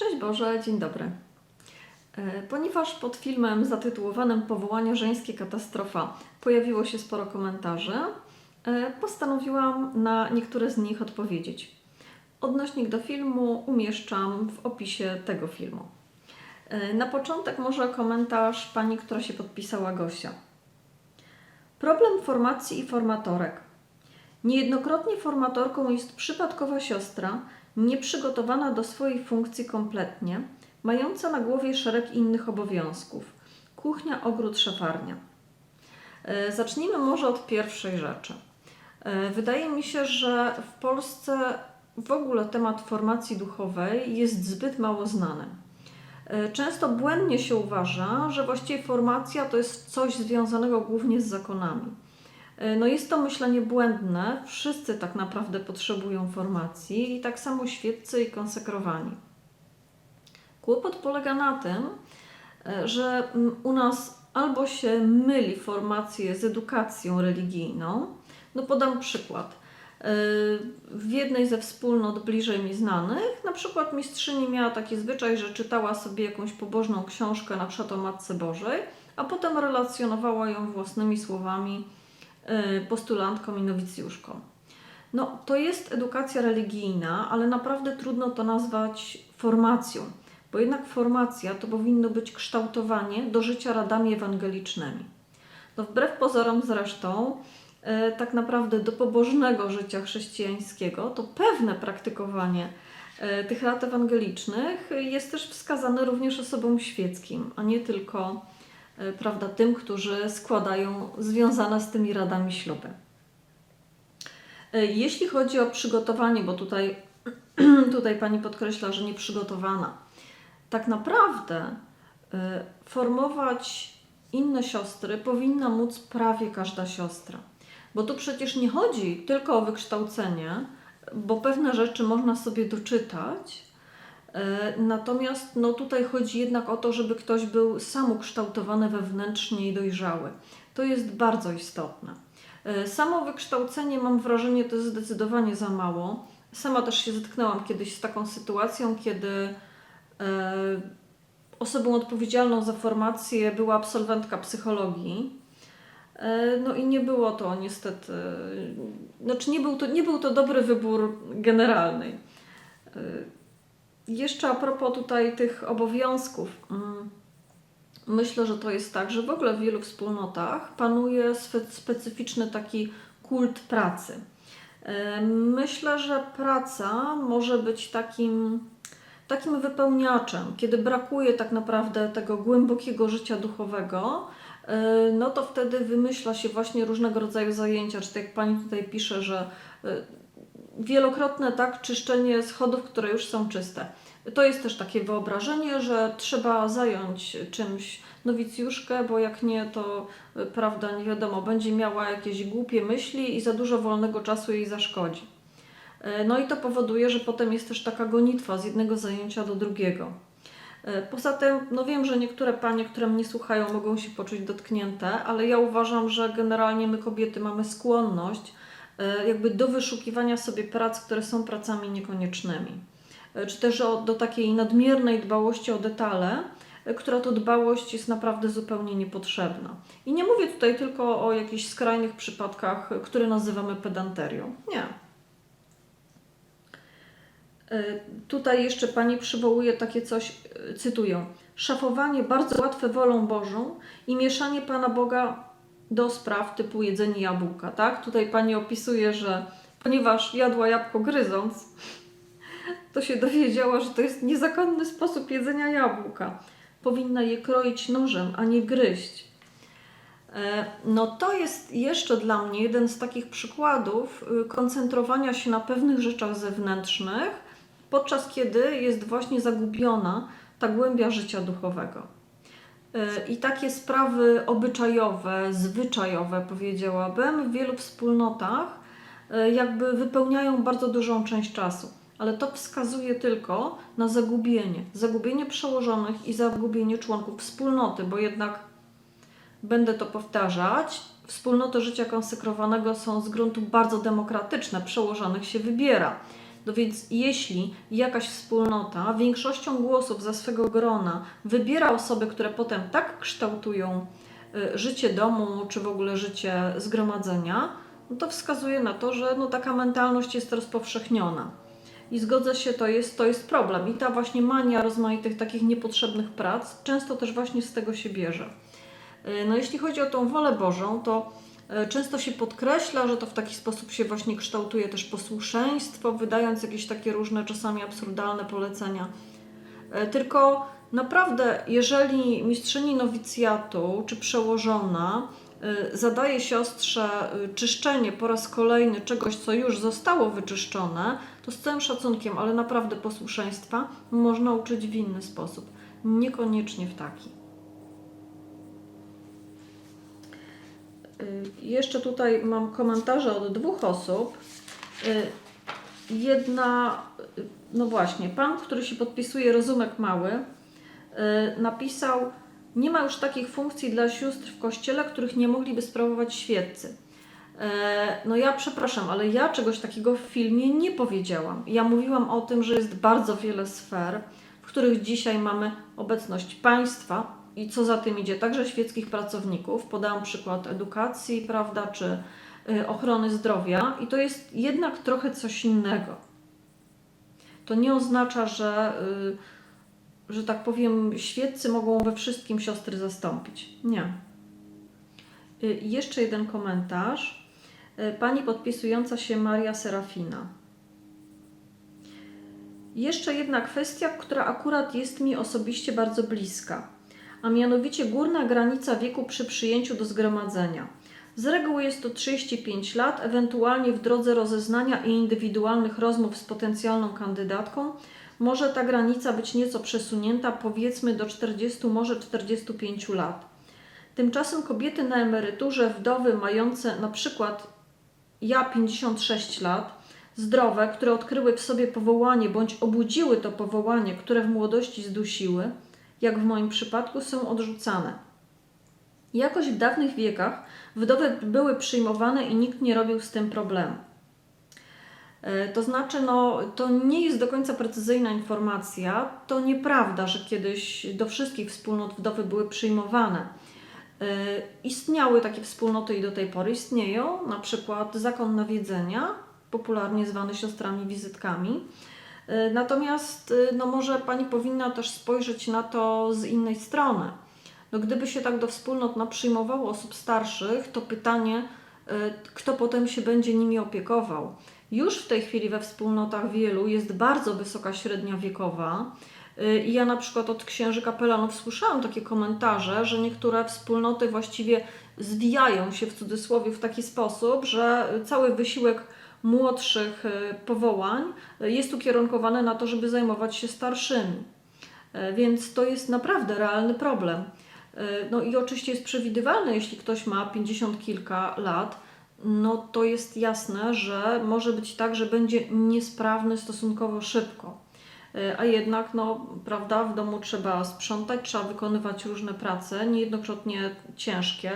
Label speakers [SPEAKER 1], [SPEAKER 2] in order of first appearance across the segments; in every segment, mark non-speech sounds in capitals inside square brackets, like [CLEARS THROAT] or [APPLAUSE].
[SPEAKER 1] Szczęść Boże, dzień dobry. E, Ponieważ pod filmem zatytułowanym Powołanie żeńskie katastrofa pojawiło się sporo komentarzy, e, postanowiłam na niektóre z nich odpowiedzieć. Odnośnik do filmu umieszczam w opisie tego filmu. E, Na początek może komentarz pani, która się podpisała Gosia. Problem formacji i formatorek. Niejednokrotnie formatorką jest przypadkowa siostra, nieprzygotowana do swojej funkcji kompletnie, mająca na głowie szereg innych obowiązków kuchnia, ogród, szafarnia. E, Zacznijmy może od pierwszej rzeczy. E, Wydaje mi się, że w Polsce w ogóle temat formacji duchowej jest zbyt mało znany. E, Często błędnie się uważa, że właściwie formacja to jest coś związanego głównie z zakonami. E, No jest to myślenie błędne. Wszyscy tak naprawdę potrzebują formacji i tak samo świeccy i konsekrowani. Kłopot polega na tym, e, że mm, u nas albo się myli formację z edukacją religijną. No podam przykład. E, W jednej ze wspólnot bliżej mi znanych, na przykład mistrzyni miała taki zwyczaj, że czytała sobie jakąś pobożną książkę, na przykład o Matce Bożej, a potem relacjonowała ją własnymi słowami postulantkom i nowicjuszkom. No, to jest edukacja religijna, ale naprawdę trudno to nazwać formacją, bo jednak formacja to powinno być kształtowanie do życia radami ewangelicznymi. No, wbrew pozorom zresztą, y, tak naprawdę do pobożnego życia chrześcijańskiego, to pewne praktykowanie y, tych rad ewangelicznych jest też wskazane również osobom świeckim, a nie tylko y, prawda, tym, którzy składają związane z tymi radami śluby. Y, Jeśli chodzi o przygotowanie, bo tutaj, [CLEARS THROAT] tutaj Pani podkreśla, że nieprzygotowana, tak naprawdę y, formować inne siostry powinna móc prawie każda siostra. Bo tu przecież nie chodzi tylko o wykształcenie, bo pewne rzeczy można sobie doczytać, E, Natomiast no, tutaj chodzi jednak o to, żeby ktoś był samoukształtowany wewnętrznie i dojrzały. To jest bardzo istotne. E, Samo wykształcenie, mam wrażenie, to jest zdecydowanie za mało. Sama też się zetknęłam kiedyś z taką sytuacją, kiedy e, osobą odpowiedzialną za formację była absolwentka psychologii. E, No i nie było to niestety, znaczy nie był to, nie był to dobry wybór generalny. Jeszcze a propos tutaj tych obowiązków. mm, Myślę, że to jest tak, że w ogóle w wielu wspólnotach panuje spe- specyficzny taki kult pracy. E, Myślę, że praca może być takim, takim wypełniaczem, kiedy brakuje tak naprawdę tego głębokiego życia duchowego. e, No to wtedy wymyśla się właśnie różnego rodzaju zajęcia, czy tak jak pani tutaj pisze, że e, wielokrotne tak czyszczenie schodów, które już są czyste. To jest też takie wyobrażenie, że trzeba zająć czymś nowicjuszkę, bo jak nie, to y, prawda, nie wiadomo, będzie miała jakieś głupie myśli i za dużo wolnego czasu jej zaszkodzi. Y, No i to powoduje, że potem jest też taka gonitwa z jednego zajęcia do drugiego. Y, Poza tym, no wiem, że niektóre panie, które mnie słuchają, mogą się poczuć dotknięte, ale ja uważam, że generalnie my kobiety mamy skłonność jakby do wyszukiwania sobie prac, które są pracami niekoniecznymi E, czy też o, do takiej nadmiernej dbałości o detale, e, która to dbałość jest naprawdę zupełnie niepotrzebna. I nie mówię tutaj tylko o jakichś skrajnych przypadkach, e, które nazywamy pedanterią. Nie. E, Tutaj jeszcze Pani przywołuje takie coś, e, cytuję. Szafowanie bardzo łatwe wolą Bożą i mieszanie Pana Boga do spraw typu jedzenie jabłka, tak? Tutaj Pani opisuje, że ponieważ jadła jabłko gryząc, to się dowiedziała, że to jest niezakonny sposób jedzenia jabłka. Powinna je kroić nożem, a nie gryźć. E, No to jest jeszcze dla mnie jeden z takich przykładów y, koncentrowania się na pewnych rzeczach zewnętrznych, podczas kiedy jest właśnie zagubiona ta głębia życia duchowego. I takie sprawy obyczajowe, zwyczajowe, powiedziałabym, w wielu wspólnotach e, jakby wypełniają bardzo dużą część czasu. Ale to wskazuje tylko na zagubienie. Zagubienie przełożonych i zagubienie członków wspólnoty, bo jednak będę to powtarzać. Wspólnoty życia konsekrowanego są z gruntu bardzo demokratyczne, przełożonych się wybiera. No więc jeśli jakaś wspólnota większością głosów za swego grona wybiera osoby, które potem tak kształtują y, życie domu czy w ogóle życie zgromadzenia, no to wskazuje na to, że no taka mentalność jest rozpowszechniona. I zgodzę się, to jest, to jest problem. I ta właśnie mania rozmaitych takich niepotrzebnych prac często też właśnie z tego się bierze. Y, No jeśli chodzi o tą wolę Bożą, to często się podkreśla, że to w taki sposób się właśnie kształtuje też posłuszeństwo, wydając jakieś takie różne, czasami absurdalne polecenia. Y, Tylko naprawdę, jeżeli mistrzyni nowicjatu czy przełożona y, zadaje siostrze czyszczenie po raz kolejny czegoś, co już zostało wyczyszczone, to z całym szacunkiem, ale naprawdę posłuszeństwa można uczyć w inny sposób, niekoniecznie w taki. Jeszcze tutaj mam komentarze od dwóch osób. Y, Jedna, y, no właśnie, pan, który się podpisuje Rozumek Mały, y, napisał: Nie ma już takich funkcji dla sióstr w kościele, których nie mogliby sprawować świeccy. No ja przepraszam, ale ja czegoś takiego w filmie nie powiedziałam. Ja mówiłam o tym, że jest bardzo wiele sfer, w których dzisiaj mamy obecność państwa i co za tym idzie, także świeckich pracowników. Podałam przykład edukacji, prawda, czy y, ochrony zdrowia i to jest jednak trochę coś innego. To nie oznacza, że, y, że tak powiem, świeccy mogą we wszystkim siostry zastąpić. Nie. Y, Jeszcze jeden komentarz. Pani podpisująca się Maria Serafina. Jeszcze jedna kwestia, która akurat jest mi osobiście bardzo bliska, a mianowicie górna granica wieku przy przyjęciu do zgromadzenia. Z reguły jest to 35 lat, ewentualnie w drodze rozeznania i indywidualnych rozmów z potencjalną kandydatką może ta granica być nieco przesunięta, powiedzmy do 40, może 45 lat. Tymczasem kobiety na emeryturze, wdowy mające na przykład ja 56 lat, zdrowe, które odkryły w sobie powołanie bądź obudziły to powołanie, które w młodości zdusiły, jak w moim przypadku, są odrzucane. Jakoś w dawnych wiekach wdowy były przyjmowane i nikt nie robił z tym problemu. E, To znaczy, no, to nie jest do końca precyzyjna informacja. To nieprawda, że kiedyś do wszystkich wspólnot wdowy były przyjmowane. E, Istniały takie wspólnoty i do tej pory istnieją, na przykład zakon nawiedzenia, popularnie zwany siostrami wizytkami. E, Natomiast e, no może Pani powinna też spojrzeć na to z innej strony. No gdyby się tak do wspólnot no, przyjmowało osób starszych, to pytanie, e, kto potem się będzie nimi opiekował. Już w tej chwili we wspólnotach wielu jest bardzo wysoka średnia wiekowa. I ja na przykład od księży kapelanów słyszałam takie komentarze, że niektóre wspólnoty właściwie zwijają się w cudzysłowie w taki sposób, że cały wysiłek młodszych y, powołań y, jest ukierunkowany na to, żeby zajmować się starszymi. Y, Więc to jest naprawdę realny problem. No i oczywiście jest przewidywalne, jeśli ktoś ma 50 kilka lat, no to jest jasne, że może być tak, że będzie niesprawny stosunkowo szybko. A jednak, no, prawda, w domu trzeba sprzątać, trzeba wykonywać różne prace, niejednokrotnie ciężkie.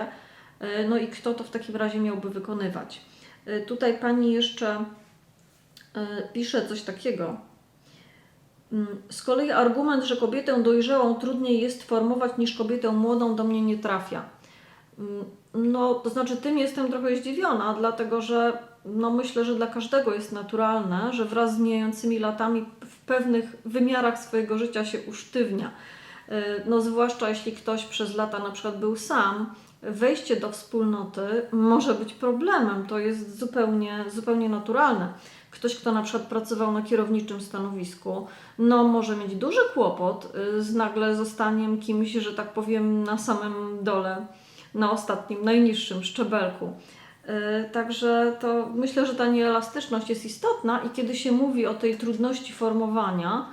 [SPEAKER 1] No i kto to w takim razie miałby wykonywać? Y, Tutaj pani jeszcze y, pisze coś takiego. Mm, Z kolei argument, że kobietę dojrzałą trudniej jest formować niż kobietę młodą, do mnie nie trafia. Mm, No, to znaczy, tym jestem trochę zdziwiona, dlatego że no, myślę, że dla każdego jest naturalne, że wraz z mijającymi latami w pewnych wymiarach swojego życia się usztywnia. Y, No, zwłaszcza jeśli ktoś przez lata na przykład był sam, wejście do wspólnoty może być problemem. To jest zupełnie, zupełnie naturalne. Ktoś, kto na przykład pracował na kierowniczym stanowisku, no może mieć duży kłopot y, z nagle zostaniem kimś, że tak powiem, na samym dole, na ostatnim, najniższym szczebelku. Y, Także to myślę, że ta nieelastyczność jest istotna i kiedy się mówi o tej trudności formowania,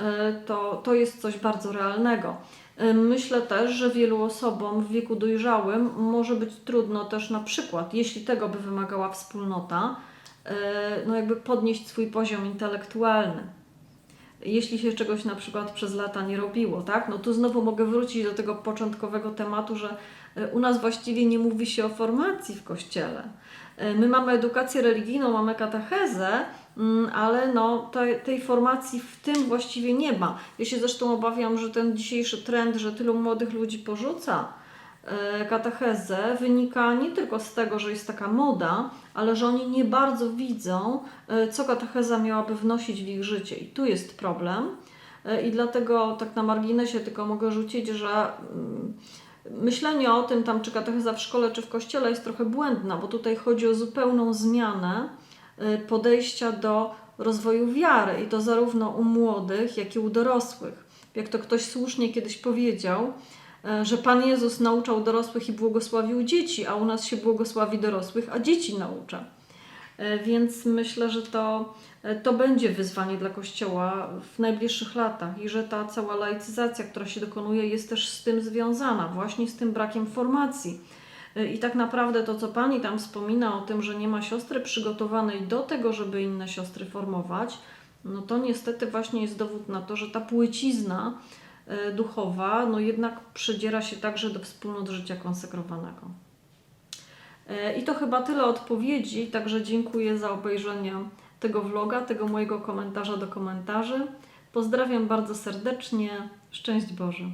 [SPEAKER 1] y, to, to jest coś bardzo realnego. Myślę też, że wielu osobom w wieku dojrzałym może być trudno też na przykład, jeśli tego by wymagała wspólnota, y, no jakby podnieść swój poziom intelektualny. Jeśli się czegoś na przykład przez lata nie robiło, tak? No tu znowu mogę wrócić do tego początkowego tematu, że y, u nas właściwie nie mówi się o formacji w kościele. Y, My mamy edukację religijną, mamy katechezę, ale no, tej, formacji w tym właściwie nie ma. Ja się zresztą obawiam, że ten dzisiejszy trend, że tylu młodych ludzi porzuca e, katechezę, wynika nie tylko z tego, że jest taka moda, ale że oni nie bardzo widzą, e, co katecheza miałaby wnosić w ich życie. I tu jest problem. E, I dlatego tak na marginesie tylko mogę rzucić, że mm, myślenie o tym, tam czy katecheza w szkole, czy w kościele jest trochę błędna, bo tutaj chodzi o zupełną zmianę podejścia do rozwoju wiary i to zarówno u młodych, jak i u dorosłych. Jak to ktoś słusznie kiedyś powiedział, y, że Pan Jezus nauczał dorosłych i błogosławił dzieci, a u nas się błogosławi dorosłych, a dzieci naucza. Y, Więc myślę, że to, to będzie wyzwanie dla Kościoła w najbliższych latach i że ta cała laicyzacja, która się dokonuje, jest też z tym związana, właśnie z tym brakiem formacji. I tak naprawdę to, co Pani tam wspomina o tym, że nie ma siostry przygotowanej do tego, żeby inne siostry formować, no to niestety właśnie jest dowód na to, że ta płycizna e, duchowa, no jednak przedziera się także do wspólnot życia konsekrowanego. E, I to chyba tyle odpowiedzi, także dziękuję za obejrzenie tego vloga, tego mojego komentarza do komentarzy. Pozdrawiam bardzo serdecznie. Szczęść Boże.